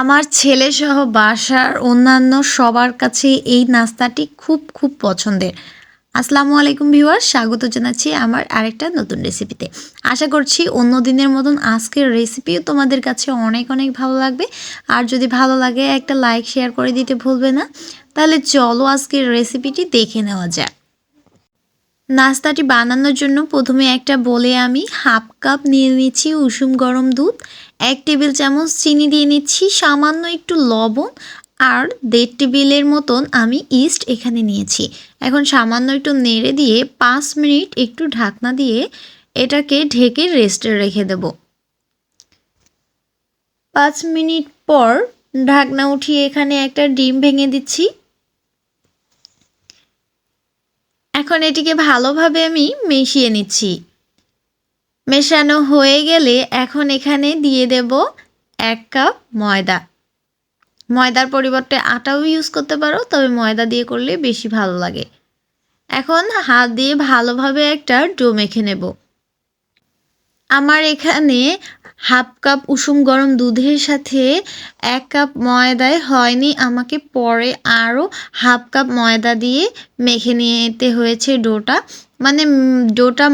আমার ছেলেসহ বাসার অন্যান্য সবার কাছে এই নাস্তাটি খুব খুব পছন্দের। আসসালামু আলাইকুম ভিউয়ার স্বাগত জানাচ্ছি আমার আরেকটা নতুন রেসিপিতে। আশা করছি অন্য দিনের মতন আজকের রেসিপিও তোমাদের কাছে অনেক অনেক ভালো লাগবে। আর যদি ভালো লাগে, একটা লাইক, শেয়ার করে দিতে ভুলবে না। তাহলে চলো আজকের রেসিপিটি দেখে নেওয়া যাক। নাস্তাটি বানানোর জন্য প্রথমে একটা বলে আমি হাফ কাপ নিয়ে নিচ্ছি উষুম গরম দুধ, এক টেবিল চামচ চিনি দিয়ে নিচ্ছি, সামান্য একটু লবণ আর দেড় টেবিলের মতন আমি ইস্ট এখানে নিয়েছি। এখন সামান্য একটু নেড়ে দিয়ে পাঁচ মিনিট একটু ঢাকনা দিয়ে এটাকে ঢেকে রেস্টে রেখে দেব। পাঁচ মিনিট পর ঢাকনা উঠিয়ে এখানে একটা ডিম ভেঙে দিচ্ছি। এখন এটিকে ভালোভাবে আমি মিশিয়ে নিচ্ছি। মেশানো হয়ে গেলে এখন এখানে দিয়ে দেব এক কাপ ময়দা। ময়দার পরিবর্তে আটাও ইউজ করতে পারো, তবে ময়দা দিয়ে করলে বেশি ভালো লাগে। এখন হাত দিয়ে ভালোভাবে একটা ডো মেখে নেব। আমার এখানে হাফ কাপ উষুম গরম দুধের সাথে এক কাপ ময়দায় হয়নি, আমাকে পরে আরও হাফ কাপ ময়দা দিয়ে মেখে নিতে হয়েছে ডোটা। মানে ডোটা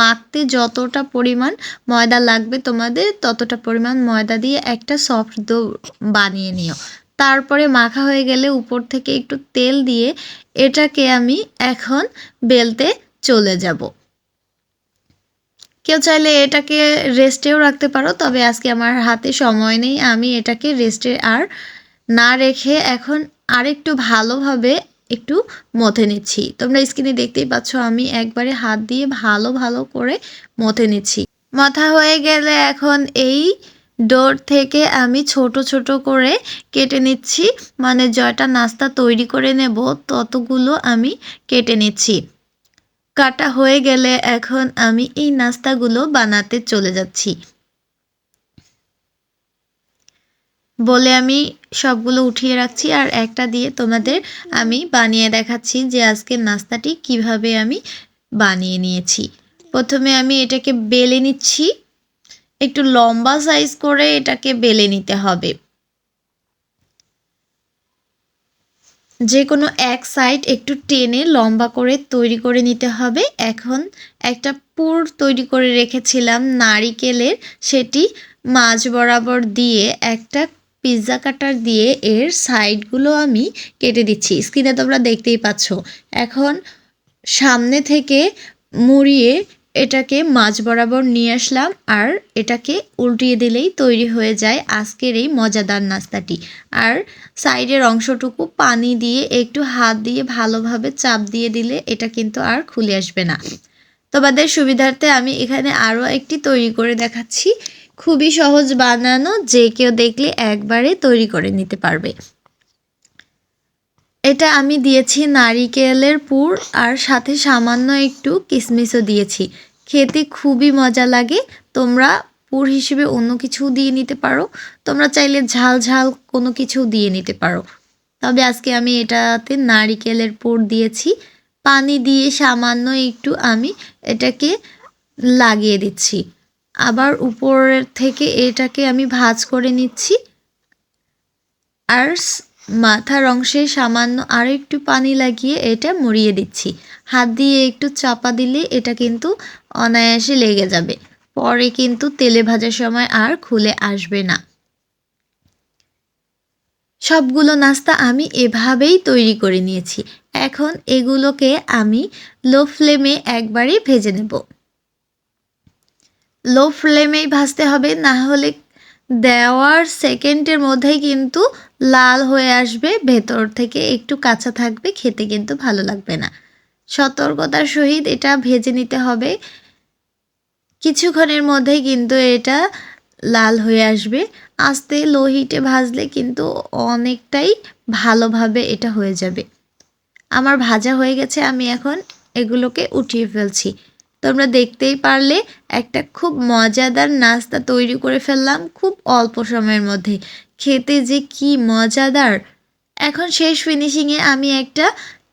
মাখতে যতটা পরিমাণ ময়দা লাগবে তোমাদের ততটা পরিমাণ ময়দা দিয়ে একটা সফট ডো বানিয়ে নিও। তারপরে মাখা হয়ে গেলে উপর থেকে একটু তেল দিয়ে এটাকে আমি এখন বেলতে চলে যাব। কেউ চাইলে এটাকে রেস্টেও রাখতে পারো, তবে আজকে আমার হাতে সময় নেই, আমি এটাকে রেস্টে আর না রেখে এখন আরেকটু ভালোভাবে একটু মথে নিচ্ছি। তোমরা স্ক্রিনে দেখতেই পাচ্ছ, আমি একবারে হাত দিয়ে ভালো ভালো করে মথে নিচ্ছি। মাথা হয়ে গেলে এখন এই ডোর থেকে আমি ছোট ছোট করে কেটে নিচ্ছি মানে জয়টা নাস্তা তৈরি করে নেব, ততগুলো আমি কেটে নিচ্ছি। কাটা হয়ে গেলে এখন আমি এই নাস্তাগুলো বানাতে চলে যাচ্ছি। বলে আমি সবগুলো উঠিয়ে রাখছি আর একটা দিয়ে তোমাদের আমি বানিয়ে দেখাচ্ছি যে আজকে নাস্তাটি কীভাবে আমি বানিয়ে নিয়েছি। প্রথমে আমি এটাকে বেলে নিচ্ছি। একটু লম্বা সাইজ করে এটাকে বেলে নিতে হবে। যে কোনো এক সাইড একটু টেনে লম্বা করে তৈরি করে নিতে হবে। এখন একটা পুর তৈরি করে রেখেছিলাম নারিকেলের। সেটি মাঝ বরাবর দিয়ে একটা পিৎজা কাটার দিয়ে এর সাইডগুলো আমি কেটে দিচ্ছি। স্ক্রিনে তোমরা দেখতেই পাচ্ছ। এখন সামনে থেকে মুড়িয়ে এটাকে মাছ বরাবর নিয়ে আসলাম আর এটাকে উল্টিয়ে দিলেই তৈরি হয়ে যায় আজকের এই মজাদার নাস্তাটি। আর সাইডের অংশটুকু পানি দিয়ে একটু হাত দিয়ে ভালোভাবে চাপ দিয়ে দিলে এটা কিন্তু আর খুলে আসবে না। তোমাদের সুবিধার্থে আমি এখানে আরও একটি তৈরি করে দেখাচ্ছি। খুবই সহজ বানানো, যে কেউ দেখলে একবারে তৈরি করে নিতে পারবে। এটা আমি দিয়েছি নারিকেলের পুর আর সাথে সামান্য একটু কিশমিশও দিয়েছি। খেতে খুবই মজা লাগে। তোমরা পুর হিসেবে অন্য কিছু দিয়ে নিতে পারো। তোমরা চাইলে ঝাল ঝাল কোনো কিছু দিয়ে নিতে পারো। তবে আজকে আমি এটাতে নারিকেলের পুর দিয়েছি। পানি দিয়ে সামান্য একটু আমি এটাকে লাগিয়ে দিচ্ছি। আবার উপরের থেকে এটাকে আমি ভাজ করে নিচ্ছি। আর মাথার অংশে সামান্য আরও একটু পানি লাগিয়ে এটা মুড়িয়ে দিচ্ছি। হাত দিয়ে একটু চাপা দিলে এটা কিন্তু অনায়াসে লেগে যাবে। পরে কিন্তু তেলে ভাজার সময় আর খুলে আসবে না। সবগুলো নাস্তা আমি এভাবেই তৈরি করে নিয়েছি। এখন এগুলোকে আমি লো ফ্লেমে একবারে ভেজে নেব। লো ফ্লেমেই ভাজতে হবে, না হলে দেওয়ার সেকেন্ডের মধ্যেই কিন্তু লাল হয়ে আসবে, ভেতর থেকে একটু কাঁচা থাকবে, খেতে কিন্তু ভালো লাগবে না। সতর্কতার সহিত এটা ভেজে নিতে হবে। কিছুক্ষণের মধ্যেই কিন্তু এটা লাল হয়ে আসবে। আস্তে লো হিটে ভাজলে কিন্তু অনেকটাই ভালোভাবে এটা হয়ে যাবে। আমার ভাজা হয়ে গেছে, আমি এখন এগুলোকে উঠিয়ে ফেলছি। তোমরা দেখতেই পারলে, একটা খুব মজাদার নাস্তা তৈরি করে ফেললাম খুব অল্প সময়ের মধ্যে। খেতে যে কি মজাদার! এখন শেষ ফিনিশিংয়ে আমি একটা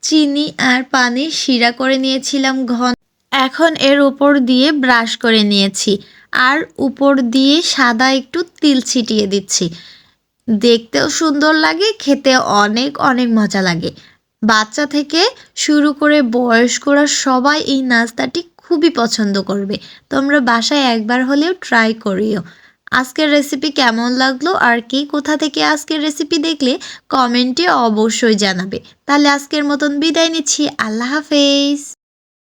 চিনি আর পানির শিরা করে নিয়েছিলাম ঘন। এখন এর উপর দিয়ে ব্রাশ করে নিয়েছি আর উপর দিয়ে সাদা একটু তিল ছিটিয়ে দিচ্ছি। দেখতেও সুন্দর লাগে, খেতে অনেক অনেক মজা লাগে। বাচ্চা থেকে শুরু করে বয়স্করা সবাই এই নাস্তাটি খুবই পছন্দ করবে। তোমরা বাসায় একবার হলেও ট্রাই করিও। আজকের রেসিপি কেমন লাগল আর কি কোথা থেকে আজকের রেসিপি দেখলে কমেন্টে অবশ্যই জানাবে। তাহলে আজকের মতন বিদায় নিচ্ছি। আল্লাহ হাফেজ।